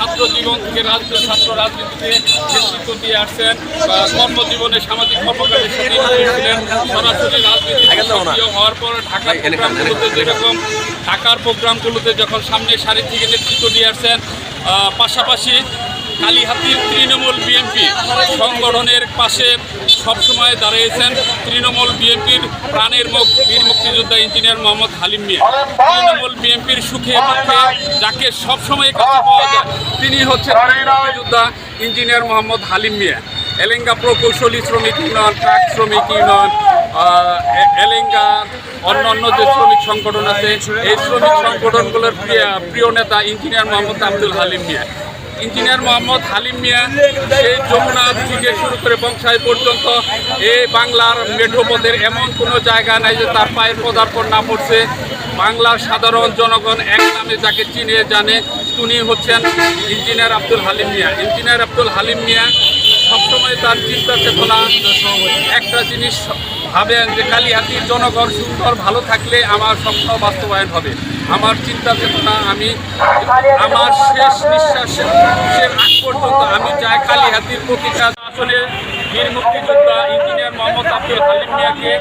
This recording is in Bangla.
ছাত্র জীবন থেকে ছাত্র রাজনীতিতে নেতৃত্ব দিয়ে আসছেন বা কর্মজীবনে সামাজিক কর্মকাণ্ডের সাথে ছিলেন সরাসরি রাজনীতি হওয়ার পর ঢাকার প্রোগ্রামগুলোতে যেরকম ঢাকার প্রোগ্রামগুলোতে যখন সামনে সারি থেকে নেতৃত্ব দিয়ে আসছেন পাশাপাশি কালীহাতির তৃণমূল বিএনপি সংগঠনের পাশে সবসময় দাঁড়িয়েছেন তৃণমূল বিএনপির প্রাণের মুখ, বীর মুক্তিযোদ্ধা ইঞ্জিনিয়ার মোহাম্মদ হালিম মিয়া। তৃণমূল বিএনপির সুখে দুঃখে যাকে সবসময় কাছে পাওয়া যায়, তিনি হচ্ছেন মুক্তিযোদ্ধা ইঞ্জিনিয়ার মোহাম্মদ হালিম মিয়া। এলেঙ্গা প্রকৌশলী শ্রমিক ইউনিয়ন, ট্রাক শ্রমিক ইউনিয়ন এলেঙ্গা অন্যান্য যে শ্রমিক সংগঠন আছে, এই শ্রমিক সংগঠনগুলোর প্রিয় নেতা ইঞ্জিনিয়ার মোহাম্মদ আব্দুল হালিম মিয়া। ইঞ্জিনিয়ার মোহাম্মদ হালিম মিয়া, সেই যমুনা থেকে শুরু করে বংশাই পর্যন্ত এই বাংলার মেঠোপথের এমন কোনো জায়গা নাই যে তার পায়ের পদার্পণ না পড়ছে বাংলার সাধারণ জনগণ এক নামে যাকে চিনিয়ে জানে, তিনি হচ্ছেন ইঞ্জিনিয়ার আব্দুল হালিম মিয়া। ইঞ্জিনিয়ার আব্দুল হালিম মিয়া সবসময় তার চিন্তা চেতনা একটা জিনিস ভাবেন যে কালীহাতির জনগণ সুন্দর, ভালো থাকলে আমার স্বপ্ন বাস্তবায়ন হবে। আমার চিন্তা চেতনা, আমি আমার শেষ নিঃশ্বাসের আগ পর্যন্ত আমি চাই কালীহাতির প্রতিটা আসলে বীর মুক্তিযোদ্ধা ইঞ্জিনিয়ার মোহাম্মদ আব্দুল হালিম মিয়াকে